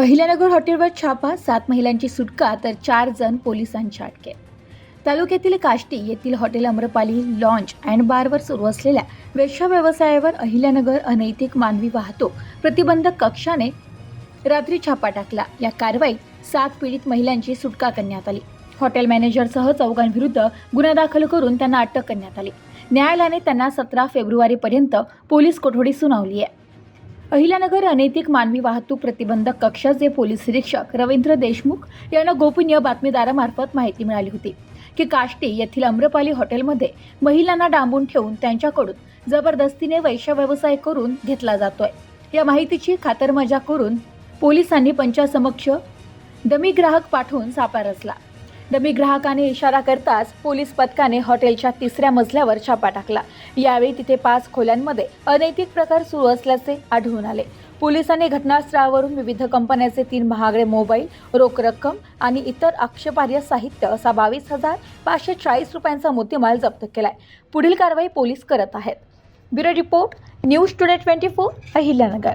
अहिल्यानगर हॉटेलवर छापा सात महिलांची सुटका तर चार जण पोलिसांच्या अटकेत तालुक्यातील काष्टी येथील हॉटेल अम्रपाली लॉन्च अँड बारवर सुरू असलेल्या वेश्या व्यवसायावर अहिल्यानगर अनैतिक मानवी वाहतूक प्रतिबंधक कक्षाने रात्री छापा टाकला. या कारवाईत सात पीडित महिलांची सुटका करण्यात आली. हॉटेल मॅनेजरसह चौघांविरुद्ध गुन्हा दाखल करून त्यांना अटक करण्यात आली. न्यायालयाने त्यांना सतरा फेब्रुवारीपर्यंत पोलीस कोठडी सुनावली आहे. अहिल्यानगर अनैतिक मानवी वाहतूक प्रतिबंधक कक्षाचे पोलीस निरीक्षक रवींद्र देशमुख यांना गोपनीय बातमीदारामार्फत माहिती मिळाली होती की काष्टी येथील अम्रपाली हॉटेलमध्ये महिलांना डांबून ठेवून त्यांच्याकडून जबरदस्तीने वैश्य व्यवसाय करून घेतला जातोय. या माहितीची खातरमजा करून पोलिसांनी पंचासमक्ष दमी ग्राहक पाठवून सापा रचला. डमी ग्राहकाने इशारा करताच पोलीस पथकाने हॉटेलच्या तिसऱ्या मजल्यावर छापा टाकला. यावेळी तिथे पाच खोल्यांमध्ये अनैतिक प्रकार सुरू असल्याचे आढळून आले. पोलिसांनी घटनास्थळावरून विविध कंपन्याचे तीन महागडे मोबाईल रोख रक्कम आणि इतर आक्षेपार्ह साहित्य असा बावीस हजार पाचशे चाळीस रुपयांचा मुद्देमाल जप्त केलाय. पुढील कारवाई पोलीस करत आहेत. Bureau report news today twenty four Ahilyanagar.